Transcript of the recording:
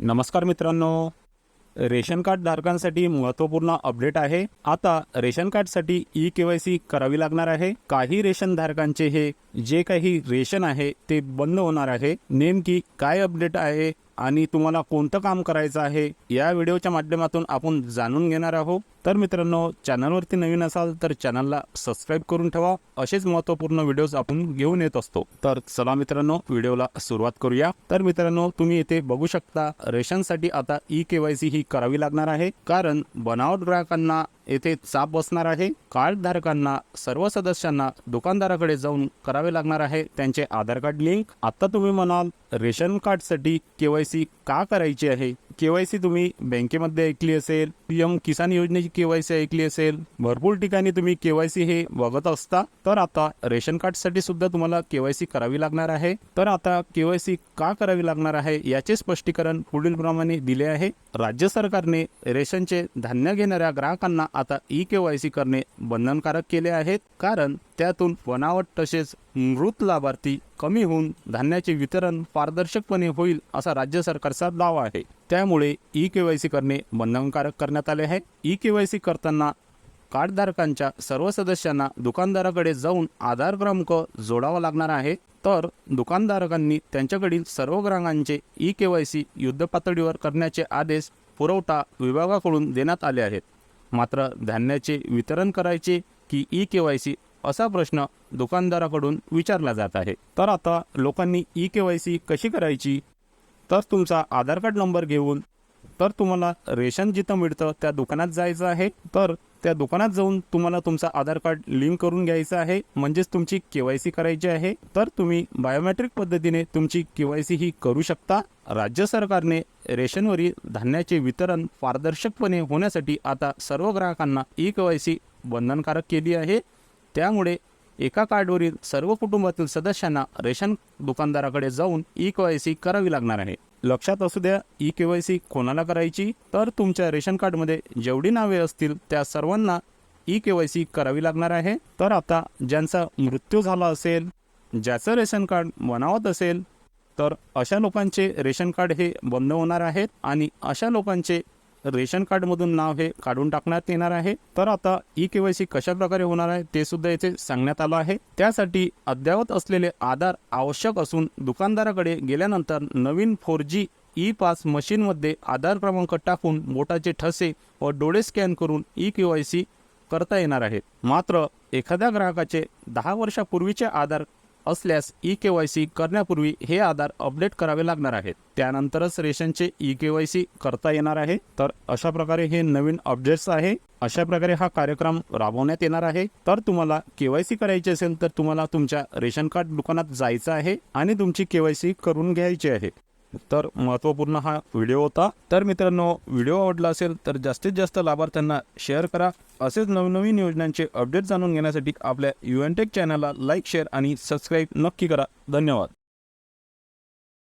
नमस्कार मित्रांनो. Ration card धारकांसाठी महत्त्वपूर्ण अपडेट आहे. आता रेशन कार्डसाठी ई के वाय सी करावी लागणार आहे. काही रेशन धारकांचे हे जे काही रेशन आहे ते बंद होणार आहे. नेमकी काय अपडेट आहे? आणि तुम्हाला कोणतं काम करायचं आहे या व्हिडिओच्या माध्यमातून आपण जाणून घेणार आहोत. तर मित्रांनो चॅनलवरती नवीन असाल तर चॅनलला सबस्क्राईब करून ठेवा. असेच महत्त्वपूर्ण व्हिडिओज आपण घेऊन येत असतो. तर चला मित्रांनो व्हिडिओला सुरुवात करूया. तर मित्रांनो तुम्ही इथे बघू शकता रेशनसाठी आता ई के वाय सी ही करावी लागणार आहे. कारण बनावट ग्राहकांना येथे चाप बसणार आहे. कार्ड धारकांना सर्व सदस्यांना दुकानदाराकडे जाऊन करावे लागणार आहे त्यांचे आधार कार्ड लिंक. आता तुम्ही म्हणाल रेशन कार्डसाठी के वाय सी का करायची आहे? के वाय सी तुम्ही बँकेमध्ये ऐकली असेल? पीएम किसान योजनेची केवायसी ऐकली असेल भरपूर ठिकाणी तुम्ही केवायसी हे बघत असता तर आता रेशन कार्डसाठी सुद्धा तुम्हाला केवायसी करावी लागणार आहे. तर आता केवायसी का करावी लागणार आहे याचे स्पष्टीकरण पुढील प्रमाणे दिले आहे. राज्य सरकारने रेशनचे धान्य घेणाऱ्या ग्राहकांना आता ई केवायसी करणे बंधनकारक केले आहेत कारण त्यातून बनावट तसेच मृत लाभार्थी कमी होऊन धान्याचे वितरण पारदर्शकपणे होईल असा राज्य सरकारचा दावा आहे. त्यामुळे ई के वाय सी करणे बंधनकारक करण्यात आले आहे. ई के वाय सी करताना कार्डधारकांच्या सर्व सदस्यांना दुकानदाराकडे जाऊन आधार क्रमांक जोडावा लागणार आहे. तर दुकानधारकांनी त्यांच्याकडील सर्व ग्राहकांचे ई के वाय सी युद्धपातळीवर करण्याचे आदेश पुरवठा विभागाकडून देण्यात आले आहेत. मात्र धान्याचे वितरण करायचे की ई के वाय सी असा प्रश्न दुकानदाराकडून विचारला जात आहे. तर आता लोकांनी ई के वाय सी कशी करायची? तर तुमचा आधार कार्ड नंबर घेऊन तर तुम्हाला रेशन जिथं मिळतं त्या दुकानात जायचं आहे. तर त्या दुकानात जाऊन तुम्हाला तुमचा आधार कार्ड लिंक करून घ्यायचं आहे. म्हणजेच तुमची के वाय सी करायची आहे. तर तुम्ही बायोमेट्रिक पद्धतीने तुमची के वाय सी ही करू शकता. राज्य सरकारने रेशनवरील धान्याचे वितरण पारदर्शकपणे होण्यासाठी आता सर्व ग्राहकांना ई के वाय सी बंधनकारक केली आहे. त्यामुळे एका कार्डवरील सर्व कुटुंबातील सदस्यांना रेशन दुकानदाराकडे जाऊन ई के वाय सी करावी लागणार आहे. लक्षात असू द्या ई के वाय सी कोणाला करायची? तर तुमच्या रेशन कार्डमध्ये जेवढी नावे असतील त्या सर्वांना ई के वाय सी करावी लागणार आहे. तर आता ज्यांचा मृत्यू झाला असेल ज्याचं रेशन कार्ड बनावत असेल तर अशा लोकांचे रेशन कार्ड हे बंद होणार आहेत आणि अशा लोकांचे रेशन कार्डमधून नाव हे काढून टाकण्यात येणार आहे. तर आता ई के वाय सी कशा प्रकारे होणार आहे ते सुद्धा येथे सांगण्यात आलं आहे. त्यासाठी अद्ययावत असलेले आधार आवश्यक असून दुकानदाराकडे गेल्यानंतर नवीन फोर जी ई पास मशीनमध्ये आधार क्रमांक टाकून बोटाचे ठसे व डोळे स्कॅन करून ई के वाय सी करता येणार आहे. मात्र एखाद्या ग्राहकाचे दहा वर्षापूर्वीचे आधार असल्यास ई के वाय सी करण्यापूर्वी हे आधार अपडेट करावे लागणार आहेत. त्यानंतरच रेशनचे ई के वाय सी करता येणार आहे. तर अशा प्रकारे हे नवीन अपडेट्स आहे. अशा प्रकारे हा कार्यक्रम राबवण्यात येणार आहे. तर तुम्हाला केवायसी करायची असेल तर तुम्हाला तुमच्या रेशन कार्ड दुकानात जायचं आहे आणि तुमची केवायसी करून घ्यायची आहे. तर महत्त्वपूर्ण हा व्हिडिओ होता. तर मित्रांनो व्हिडिओ आवडला असेल तर जास्तीत जास्त लाभार्थ्यांना शेअर करा. असेच नवनवीन योजनांचे अपडेट जाणून घेण्यासाठी आपल्या यू एन टेक चॅनलला लाईक शेअर आणि सबस्क्राईब नक्की करा. धन्यवाद.